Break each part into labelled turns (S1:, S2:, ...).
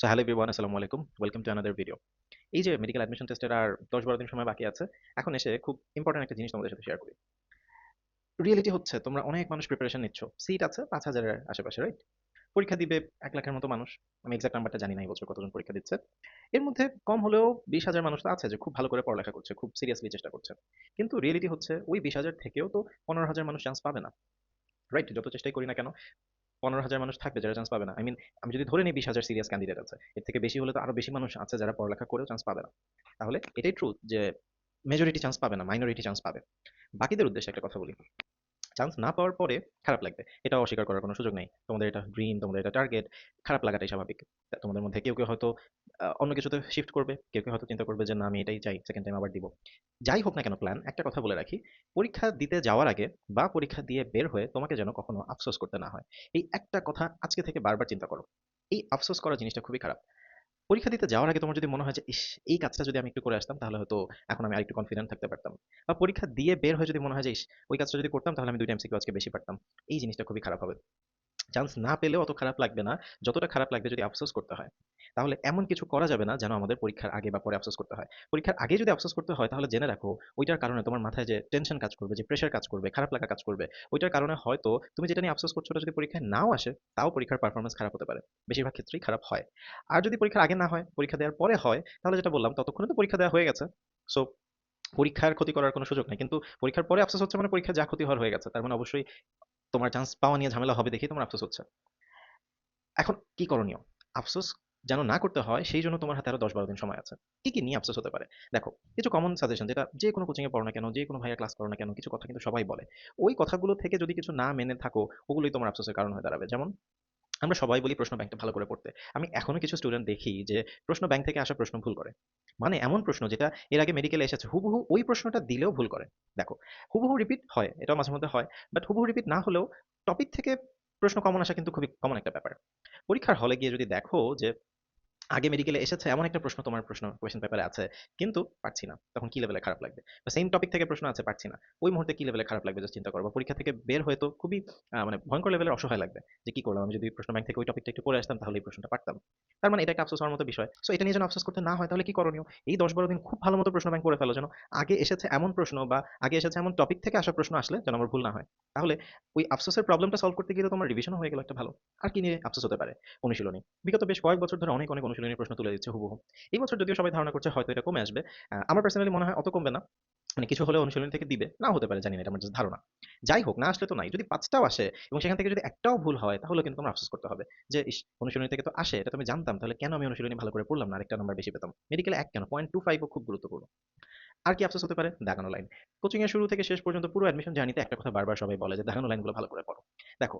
S1: So hello everyone আসসালামু আলাইকুম welcome to another video এই যে মেডিকেল অ্যাডমিশন টেস্টের আর দশ বারো দিন সময় বাকি আছে, এখন এসে খুব ইম্পর্টেন্ট একটা জিনিস তোমাদের সাথে শেয়ার করি। রিয়েলিটি হচ্ছে, তোমরা অনেক মানুষ প্রিপারেশন নিচ্ছ। সিট আছে পাঁচ হাজারের আশেপাশে রাইট পরীক্ষা দিবে এক লাখের মতো মানুষ। আমি এক্সাক্ট নাম্বারটা জানি না এই বছর কতজন পরীক্ষা দিচ্ছে। এর মধ্যে কম হলেও বিশ হাজার মানুষ তো আছে যে খুব ভালো করে পড়ালেখা করছে, খুব সিরিয়াসলি চেষ্টা করছে। কিন্তু রিয়েলিটি হচ্ছে, ওই বিশ হাজার থেকেও তো পনেরো হাজার মানুষ চান্স পাবে না। রাইট যত চেষ্টাই করি না কেন পনেরো হাজার মানুষ থাকবে যারা চান্স পাবে না। আই মিন আমি যদি ধরে নিই বিশ হাজার সিরিয়াস ক্যান্ডিডেট আছে, এর থেকে বেশি হলে তো আরও বেশি মানুষ আছে যারা পড়ালেখা করেও চান্স পাবে না। তাহলে এটাই ট্রুথ যে মেজরিটি চান্স পাবে না মাইনরিটি চান্স পাবে। বাকিদের উদ্দেশ্যে একটা কথা বলি। চান্স না পাওয়ার পরে খারাপ লাগবে। এটা অস্বীকার করার কোনো সুযোগ নেই। তোমাদের এটা ড্রিম তোমাদের এটা টার্গেট খারাপ লাগাটাই স্বাভাবিক। তোমাদের মধ্যে কেউ কেউ হয়তো অন্য কিছুতে শিফট করবে। কেউ কেউ হয়তো চিন্তা করবে যে, না, আমি এটাই চাই সেকেন্ড টাইম আবার দিব। যাই হোক না কেন প্ল্যান একটা কথা বলে রাখি। পরীক্ষা দিতে যাওয়ার আগে বা পরীক্ষা দিয়ে বের হয়ে তোমাকে যেন কখনো আফসোস করতে না হয়। এই একটা কথা আজকে থেকে বারবার চিন্তা করো। এই আফসোস করা জিনিসটা খুবই খারাপ। পরীক্ষা দিতে যাওয়ার আগে তোমার যদি মনে হয় যে, ইস, এই কাজটা যদি আমি একটু করে আসতাম, তাহলে হয়তো এখন আমি আরেকটু কনফিডেন্ট থাকতে পারতাম। বা পরীক্ষা দিয়ে বের হয়ে যদি মনে হয় যে, ইস, ওই কাজটা যদি করতাম, তাহলে আমি দুইটা এমসিকিউ আজকে বেশি পারতাম। এই জিনিসটা খুবই খারাপ হবে। চান্স না পেলেও অত খারাপ লাগবে না। যতটা খারাপ লাগবে যদি আফসোস করতে হয়। তাহলে এমন কিছু করা যাবে না যেন আমাদের পরীক্ষার আগে বা পরে আফসোস করতে হয়। পরীক্ষার আগে যদি আফসোস করতে হয়, তাহলে জেনে রাখো, ওইটার কারণে তোমার মাথায় যে টেনশন কাজ করবে, যে প্রেশার কাজ করবে, খারাপ লাগা কাজ করবে, ওইটার কারণে হয়তো তুমি যেটা নিয়ে আফসোস করছ যদি পরীক্ষায় নাও আসে, তাও পরীক্ষার পারফরমেন্স খারাপ হতে পারে। বেশিরভাগ ক্ষেত্রেই খারাপ হয়। আর যদি পরীক্ষার আগে না হয়, পরীক্ষা দেওয়ার পরে হয়, তাহলে যেটা বললাম, ততক্ষণে তো পরীক্ষা দেওয়া হয়ে গেছে। সো পরীক্ষার ক্ষতি করার কোনো সুযোগ নেই। কিন্তু পরীক্ষার পরে আফসোস হচ্ছে মানে পরীক্ষা যা ক্ষতি হওয়ার হয়ে গেছে, তার মানে অবশ্যই তোমার চান্স পাওয়া নিয়ে ঝামেলা হবে দেখেই তোমার আফসোস হচ্ছে। এখন কি করণীয়? আফসোস যেন না করতে হয়, সেই জন্য তোমার হাতে আরও দশ বারো দিন সময় আছে। কি কি নিয়ে আফসোস হতে পারে? দেখো, কিছু কমন সাজেশন যেটা যে কোনো কোচিং এ পড়ো না কেন, যে কোনো ভাইয়া ক্লাস করো না কেন, কিছু কথা কিন্তু সবাই বলে। ওই কথাগুলো থেকে যদি কিছু না মেনে থাকো, ওগুলোই তোমার আফসোসের কারণ হয়ে দাঁড়াবে। যেমন, আমরা সবাই বলি প্রশ্ন ব্যাংকটা ভালো করে পড়তে। আমি এখনও কিছু স্টুডেন্ট দেখি যে প্রশ্ন ব্যাংক থেকে আসা প্রশ্ন ভুল করে। মানে এমন প্রশ্ন যেটা এর আগে মেডিকেলে এসেছে, হুবহু ওই প্রশ্নটা দিলেও ভুল করে। দেখো, হুবহু রিপিট হয়, এটাও মাঝে মধ্যে হয় বাট হুবহু রিপিট না হলেও টপিক থেকে প্রশ্ন কমন আসা কিন্তু খুবই কমন একটা ব্যাপার। পরীক্ষার হলে গিয়ে যদি দেখো যে আগে মেডিকেলে এসেছে, এমন একটা প্রশ্ন তোমার প্রশ্ন কোয়েশ্চেন পেপারে আছে, কিন্তু পারছি না। তখন কি লেভেলে খারাপ লাগবে? বা সেম টপিক থেকে প্রশ্ন আছে, পারছি না। ওই মুহূর্তে কি লেভেলে খারাপ লাগবে চিন্তা করব পরীক্ষা থেকে বের হয়ে তো খুবই মানে ভয়ঙ্কর লেভেলের অসহায় লাগবে, যে কি করলাম? আমি যদি প্রশ্ন ব্যাংক থেকে ওই টপিকটা একটু পড়ে আসতাম, তাহলে এই প্রশ্নটা পারতাম। তার মানে এটা একটা আফসোস হওয়ার মতো বিষয়। সো এটা নিয়ে যেন আফসোস করতে না হয়, তাহলে কি করণীয়? এই দশ বারো দিন খুব ভালো মতো প্রশ্ন ব্যাংক করে ফেলো যেন আগে এসেছে এমন প্রশ্ন বা আগে এসেছে এমন টপিক থেকে আসা প্রশ্ন আসলে যেন আমার ভুল না হয়। তাহলে ওই আফসোসের প্রবলেমটা সলভ করতে গিয়ে তোমার রিভিশনও হয়ে গেল একটা ভালো। আর কি নিয়ে আফসোস হতে পারে? অনুশীলনী। বিগত বেশ কয়েক বছর ধরে অনেক অনেক প্রশ্ন তুলে দিচ্ছে হুবহু। এই বছর যদিও সবাই ধারণা করছে হয়তো এটা কমে আসবে আমার পার্সোনালি মনে হয় অত কমবে না। মানে কিছু হলে অনুশীলনী থেকে দিবে না হতে পারে, জানি না, এটা আমার ধারণা। যাই হোক, না আসলে তো নাই। যদি পাঁচটাও আসে এবং সেখান থেকে যদি একটাও ভুল হয় তাহলে কিন্তু আমার আফসোস করতে হবে যে অনুশীলনী থেকে তো আসে, এটা আমি জানতাম, তাহলে কেন আমি অনুশীলনী ভালো করে পড়লাম না? আরেকটা নাম্বার বেশি পেতাম। মেডিকেল এক কেন? পয়েন্ট টু ফাইভও খুব গুরুত্বপূর্ণ। আর কি আফসোস হতে পারে? দাগানো লাইন কোচিং এর শুরু থেকে শেষ পর্যন্ত পুরো অ্যাডমিশন জার্নিতে একটা কথা বারবার সবাই বলে যে দাগানো লাইনগুলো ভালো করে পড়ো। দেখো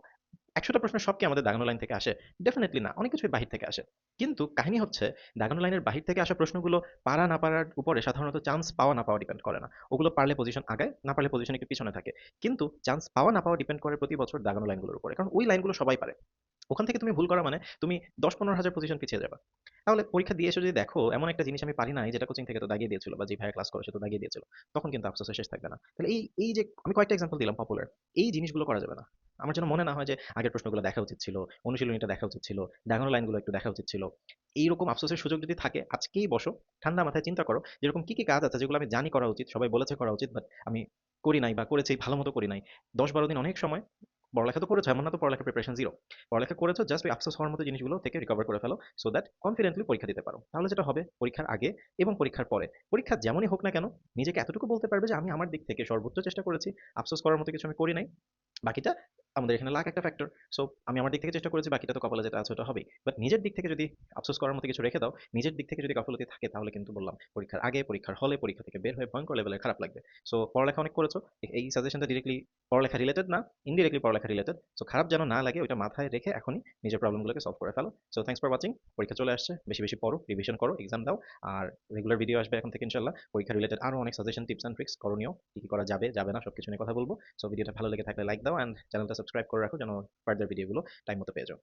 S1: একশোটা প্রশ্ন সব কি আমাদের দাগানো লাইন থেকে আসে? ডেফিনেটলি না, অনেক কিছুই বাহির থেকে আসে। কিন্তু কাহিনী হচ্ছে, দাগানো লাইনের বাহির থেকে আসা প্রশ্নগুলো পারা না পারার উপরে সাধারণত চান্স পাওয়া না পাওয়া ডিপেন্ড করে না। ওগুলো পারলে পজিশন আগে না পারলে পজিশন একটু পিছনে থাকে। কিন্তু চান্স পাওয়া না পাওয়া ডিপেন্ড করে প্রতি বছর দাগানো লাইনগুলোর উপরে। কারণ ওই লাইনগুলো সবাই পারে। ওখান থেকে তুমি ভুল করা মানে তুমি দশ পনেরো হাজার পজিশন পিছিয়ে যাবে। তাহলে পরীক্ষা দিয়ে এসে যদি দেখো, এমন একটা জিনিস আমি পারি নাই যেটা কোচিং থেকে তো দাগিয়ে দিয়েছিল বা যে ভাইয়া ক্লাস করে সে তো দাগিয়ে দিয়েছিল, তখন কিন্তু আফসোসের শেষ থাকবে না। তাহলে এই এই যে আমি কয়েকটা এক্সাম্পল দিলাম পপুলার এই জিনিসগুলো করা যাবে না। আমার যেন মনে না হয় যে আগের প্রশ্নগুলো দেখা উচিত ছিল, অনুশীলনীটা দেখা উচিত ছিল দাগানো লাইনগুলো একটু দেখা উচিত ছিল। এইরকম আফসোসের সুযোগ যদি থাকে, আজকেই বসো, ঠান্ডা মাথায় চিন্তা করো যেরকম কি কি কাজ আছে যেগুলো আমি জানি করা উচিত, সবাই বলেছে করা উচিত বাট আমি করি নাই বা করেছি ভালো মতো করি নাই। দশ বারো দিন অনেক সময় পড়ালেখা তো করেছ, এমন না তো পড়ালেখা প্রিপারেশন জিরো পড়ালেখা করেছ জাস্ট ওই আফসোস হওয়ার মতো জিনিসগুলো থেকে রিকভার করে ফেলো সো দ্যাট কনফিডেন্টলি পরীক্ষা দিতে পারো। তাহলে যেটা হবে, পরীক্ষার আগে এবং পরীক্ষার পরে। পরীক্ষা যেমনই হোক না কেন, নিজেকে এতটুকু বলতে পারবে যে, আমি আমার দিক থেকে সর্বোচ্চ চেষ্টা করেছি আফসোস করার মতো কিছু আমি করি নাই। বাকিটা আমাদের এখানে লাখ একটা ফ্যাক্টর সো আমি আমার দিক থেকে চেষ্টা করেছি, বাকিটা তো কপালে যেটা আছে ওটা হবেই। বাট নিজের দিক থেকে যদি আফসোস করার মতো কিছু রেখে দাও, নিজের দিক থেকে যদি গাফলতি থাকে, তাহলে কিন্তু বললাম, পরীক্ষার আগে, পরীক্ষার হলে, পরীক্ষা থেকে বের হয়ে ভয়ঙ্কর লেভেলে খারাপ লাগবে। সো পড়ালেখা অনেক করেছ, এই সাজেশনটা ডিরেক্টলি পড়ালেখা রিলেটেড না ইনডিরেক্টলি পড়ালেখা রিলেটেড সো খারাপ যেন না লাগে, ওইটা মাথায় রেখে এখনই নিজের প্রবলেমগুলোকে সলভ করে ফেলো। সো থ্যাংকস ফর ওয়াচিং পরীক্ষা চলে আসছে, বেশি বেশি পড়ো রিভিশন করো এক্সাম দাও। আর রেগুলার ভিডিও আসবে এখন থেকে ইনশাল্লাহ পরীক্ষা রিলেটেড আরও অনেক সাজেশন টিপস অ্যান্ড ট্রিক্স করণীয়, কি কি করা যাবে যাবে না সব কিছু নিয়ে কথা বলব। সো ভিডিওটা ভালো লেগে থাকলে লাইক দাও অ্যান্ড চ্যানেলটা সাবস্ক্রাইব করে রাখো যেন ফার্দার ভিডিওগুলো টাইম মতো পেয়ে যাও।